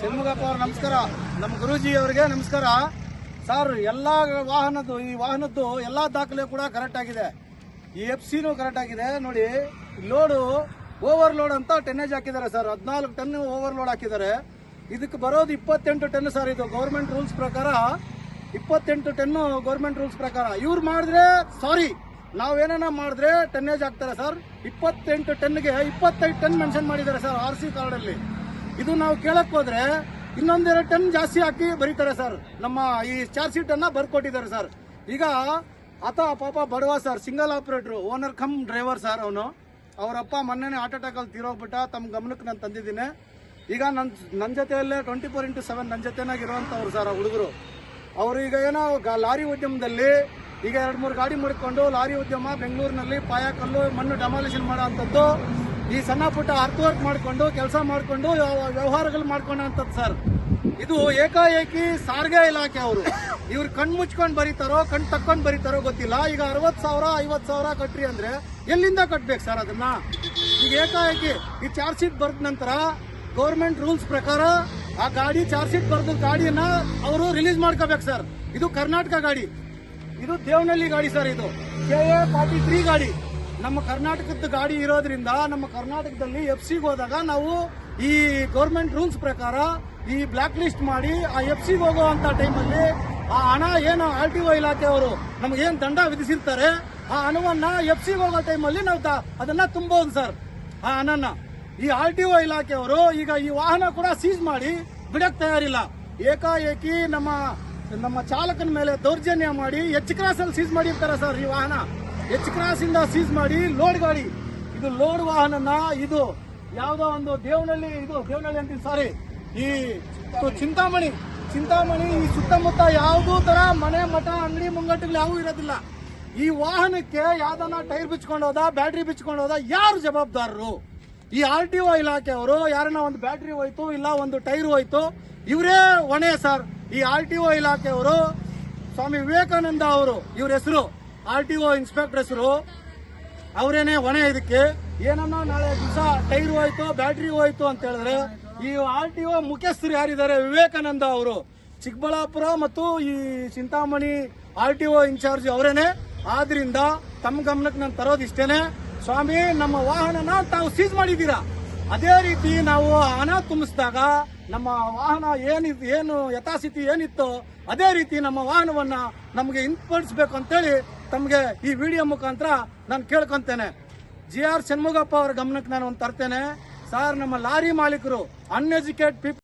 ಷಣ್ಮುಗಪ್ಪ ಅವ್ರ ನಮಸ್ಕಾರ. ನಮ್ಮ ಗುರುಜಿ ಅವರಿಗೆ ನಮಸ್ಕಾರ. ಸರ್, ಎಲ್ಲ ವಾಹನದ್ದು, ಈ ವಾಹನದ್ದು ಎಲ್ಲ ದಾಖಲೆ ಕೂಡ ಕರೆಕ್ಟ್ ಆಗಿದೆ. ಈ ಎಫ್ ಸಿನೂ ಕರೆಕ್ಟ್ ಆಗಿದೆ. ನೋಡಿ ಲೋಡು ಓವರ್ ಲೋಡ್ ಅಂತ ಟೆನ್ನೇಜ್ ಹಾಕಿದ್ದಾರೆ ಸರ್. ಹದಿನಾಲ್ಕು ಟನ್ ಓವರ್ಲೋಡ್ ಹಾಕಿದ್ದಾರೆ. ಇದಕ್ಕೆ ಬರೋದು ಇಪ್ಪತ್ತೆಂಟು ಟನ್ ಸರ್ ಇದು. ಗೌರ್ಮೆಂಟ್ ರೂಲ್ಸ್ ಪ್ರಕಾರ ಇಪ್ಪತ್ತೆಂಟು ಟೆನ್ನು ಗೌರ್ಮೆಂಟ್ ರೂಲ್ಸ್ ಪ್ರಕಾರ. ಇವ್ರು ಮಾಡಿದ್ರೆ ಸಾರಿ ನಾವೇನ ಮಾಡಿದ್ರೆ ಟೆನ್ನೇಜ್ ಹಾಕ್ತಾರೆ ಸರ್. ಇಪ್ಪತ್ತೆಂಟು ಟೆನ್ಗೆ ಇಪ್ಪತ್ತೈದು ಟನ್ ಮೆನ್ಷನ್ ಮಾಡಿದ್ದಾರೆ ಸರ್ ಆರ್ ಸಿ ಕಾರ್ಡಲ್ಲಿ ಇದು ನಾವು ಕೇಳಕ್ ಹೋದ್ರೆ ಇನ್ನೊಂದೆರಡು ಟನ್ ಜಾಸ್ತಿ ಹಾಕಿ ಬರೀತಾರೆ ಸರ್. ನಮ್ಮ ಈ ಚಾರ್ಜ್ ಶೀಟ್ ಅನ್ನ ಬರ್ಕೊಟ್ಟಿದ್ದಾರೆ ಸರ್. ಈಗ ಆತ ಪಾಪ ಬಡವ sir, single operator, owner cum driver sir ಅವನು. ಅವರಪ್ಪ ಮೊನ್ನೆನೆ ಹಾರ್ಟ್ ಅಟ್ಯಾಕ್ ಅಲ್ಲಿ ತೀರೋಗ್ಬಿಟ್ಟ ತಮ್ಮ ಗಮನಕ್ಕೆ ನಾನು ತಂದಿದ್ದೀನಿ. ಈಗ ನನ್ನ ನನ್ನ ಜೊತೆಯಲ್ಲೇ ಟ್ವೆಂಟಿ ಫೋರ್ ಇಂಟು ಸೆವೆನ್ ನನ್ನ ಜೊತೆನಾಗ ಇರುವಂಥವ್ರು ಸರ್ ಆ ಹುಡುಗರು. ಅವರು ಈಗ ಏನೋ ಲಾರಿ ಉದ್ಯಮದಲ್ಲಿ ಈಗ ಎರಡು ಮೂರು ಗಾಡಿ ಮುಡ್ಕೊಂಡು ಲಾರಿ ಉದ್ಯಮ ಬೆಂಗಳೂರಿನಲ್ಲಿ ಪಾಯಕಲ್ಲು ಮಣ್ಣು ಡೆಮಾಲಿಷನ್ ಮಾಡೋ ಅಂಥದ್ದು. ಈ ಸಣ್ಣ ಪುಟ್ಟ ಅರ್ಥ ವರ್ಕ್ ಮಾಡಿಕೊಂಡು, ಕೆಲಸ ಮಾಡಿಕೊಂಡು ವ್ಯವಹಾರಗಳು ಮಾಡ್ಕೊಂಡಂಥದ್ದು ಸರ್ ಇದು ಏಕಾಏಕಿ ಸಾರಿಗೆ ಇಲಾಖೆ ಅವರು. ಇವ್ರು ಕಣ್ ಮುಚ್ಕೊಂಡು ಬರೀತಾರೋ, ಕಣ್ ತಕ್ಕೊಂಡು ಬರೀತಾರೋ ಗೊತ್ತಿಲ್ಲ. ಈಗ ಅರವತ್ತು ಸಾವಿರ ಐವತ್ತು ಸಾವಿರ ಕಟ್ರಿ ಅಂದ್ರೆ ಎಲ್ಲಿಂದ ಕಟ್ಬೇಕು ಸರ್ ಅದನ್ನ? ಈಗ ಏಕಾಏಕಿ ಈ ಚಾರ್ಜ್ ಶೀಟ್ ಬರೆದ ನಂತರ ಗೌರ್ಮೆಂಟ್ ರೂಲ್ಸ್ ಪ್ರಕಾರ ಆ ಗಾಡಿ ಚಾರ್ಜ್ ಶೀಟ್ ಬರೆದ ಗಾಡಿಯನ್ನ ಅವರು ರಿಲೀಸ್ ಮಾಡ್ಕೋಬೇಕು ಸರ್ ಇದು ಕರ್ನಾಟಕ ಗಾಡಿ. ಇದು ದೇವನಹಳ್ಳಿ ಗಾಡಿ ಸರ್ ಇದು. ಕೆ ಎ ಫಾರ್ಟಿ ತ್ರೀ ಗಾಡಿ. ನಮ್ಮ ಕರ್ನಾಟಕದ ಗಾಡಿ ಇರೋದ್ರಿಂದ ನಮ್ಮ ಕರ್ನಾಟಕದಲ್ಲಿ ಎಫ್ ಸಿಗೆ ಹೋದಾಗ ನಾವು ಈ ಗೌರ್ಮೆಂಟ್ ರೂಲ್ಸ್ ಪ್ರಕಾರ ಈ ಬ್ಲಾಕ್ ಲಿಸ್ಟ್ ಮಾಡಿ ಆ ಎಫ್ ಸಿಗೆ ಹೋಗುವಂತ ಟೈಮಲ್ಲಿ ಆ ಹಣ ಏನು ಆರ್ ಟಿ ಒ ಇಲಾಖೆಯವರು ನಮ್ಗೆ ಏನು ದಂಡ ವಿಧಿಸಿರ್ತಾರೆ, ಆ ಹಣವನ್ನ ಎಫ್ ಸಿಗೆ ಹೋಗೋ ಟೈಮಲ್ಲಿ ನಾವು ಅದನ್ನ ತುಂಬೋದು ಸರ್ ಆ ಹಣನ ಈ ಆರ್ ಟಿ ಒ ಇಲಾಖೆಯವರು ಈಗ ಈ ವಾಹನ ಕೂಡ ಸೀಸ್ ಮಾಡಿ ಬಿಡಕ್ಕೆ ತಯಾರಿಲ್ಲ. ಏಕಾಏಕಿ ನಮ್ಮ ನಮ್ಮ ಚಾಲಕನ ಮೇಲೆ ದೌರ್ಜನ್ಯ ಮಾಡಿ ಎಚ್ ಕ್ರಾಸಲ್ಲಿ ಸೀಸ್ ಮಾಡಿರ್ತಾರೆ ಸರ್ ಈ ವಾಹನ. ಎಚ್ ಇಂದ ಸೀಸ್ ಮಾಡಿ ಲೋಡ್ ಗಾಡಿ. ಇದು ಲೋಡ್ ವಾಹನನ? ಇದು ಯಾವ್ದೋ ಒಂದು ದೇವನಹಳ್ಳಿ, ಇದು ದೇವನಹಳ್ಳಿ ಅಂತೀನಿ ಸಾರಿ ಈ ಚಿಂತಾಮಣಿ ಚಿಂತಾಮಣಿ, ಈ ಸುತ್ತಮುತ್ತ ಯಾವುದೂ ತರ ಮನೆ, ಮಠ, ಅಂಗಡಿ ಮುಂಗಟ್ಟುಗಳು ಯಾವೂ ಇರೋದಿಲ್ಲ. ಈ ವಾಹನಕ್ಕೆ ಯಾವ್ದನ್ನ ಟೈರ್ ಬಿಚ್ಕೊಂಡು ಹೋದ, ಬ್ಯಾಟ್ರಿ ಬಿಚ್ಕೊಂಡು ಹೋದ, ಯಾರು ಜವಾಬ್ದಾರರು? ಈ ಆರ್ ಟಿ ಒ ಇಲಾಖೆಯವರು, ಯಾರನ್ನ ಒಂದು ಬ್ಯಾಟ್ರಿ ಹೋಯ್ತು, ಇಲ್ಲ ಒಂದು ಟೈರ್ ಹೋಯ್ತು, ಇವರೇ ಹೊಣೆ ಸರ್. ಈ ಆರ್ ಟಿ ಒ ಇಲಾಖೆಯವರು, ಸ್ವಾಮಿ ವಿವೇಕಾನಂದ ಅವರು, ಇವ್ರ ಹೆಸರು. ಆರ್ ಟಿ ಒ ಇನ್ಸ್ಪೆಕ್ಟರ್ ಹೆಸರು ಅವರೇನೆ ಹೊಣೆ ಇದಕ್ಕೆ, ಏನನ್ನ ನಾಳೆ ದಿವಸ ಟೈರ್ ಹೋಯ್ತು, ಬ್ಯಾಟ್ರಿ ಹೋಯ್ತು ಅಂತ ಹೇಳಿದ್ರೆ, ಈ ಆರ್ ಟಿ ಒ ಮುಖ್ಯಸ್ಥರು ಯಾರಿದ್ದಾರೆ? ವಿವೇಕಾನಂದ ಅವರು. ಚಿಕ್ಕಬಳ್ಳಾಪುರ ಮತ್ತು ಈ Chintamani R T O incharge ಅವರೇನೆ. ಆದ್ರಿಂದ ತಮ್ಮ ಗಮನಕ್ಕೆ ನಾನು ತರೋದು ಇಷ್ಟೇನೆ. ಸ್ವಾಮಿ, ನಮ್ಮ ವಾಹನನ ತಾವು ಸೀಸ್ ಮಾಡಿದ್ದೀರಾ? ಅದೇ ರೀತಿ ನಾವು ಹಣ ತುಂಬಿಸಿದಾಗ ನಮ್ಮ ವಾಹನ ಏನಿದ್, ಏನು ಯಥಾಸ್ಥಿತಿ ಏನಿತ್ತು, ಅದೇ ರೀತಿ ನಮ್ಮ ವಾಹನವನ್ನ ನಮಗೆ ಹಿಂಪಡಿಸ್ಬೇಕು ಅಂತೇಳಿ ತಮಗೆ ಈ ವಿಡಿಯೋ ಮುಖಾಂತರ ನಾನು ಕೇಳ್ಕೊಂತೇನೆ. ಜಿ ಆರ್ ಷಣ್ಮುಗಪ್ಪ ಅವರ ಗಮನಕ್ಕೆ ನಾನು ಒಂದು ತರ್ತೇನೆ. ಸರ್ ನಮ್ಮ ಲಾರಿ ಮಾಲೀಕರು ಅನ್ಎಜುಕೇಟ್ ಪೀಪಲ್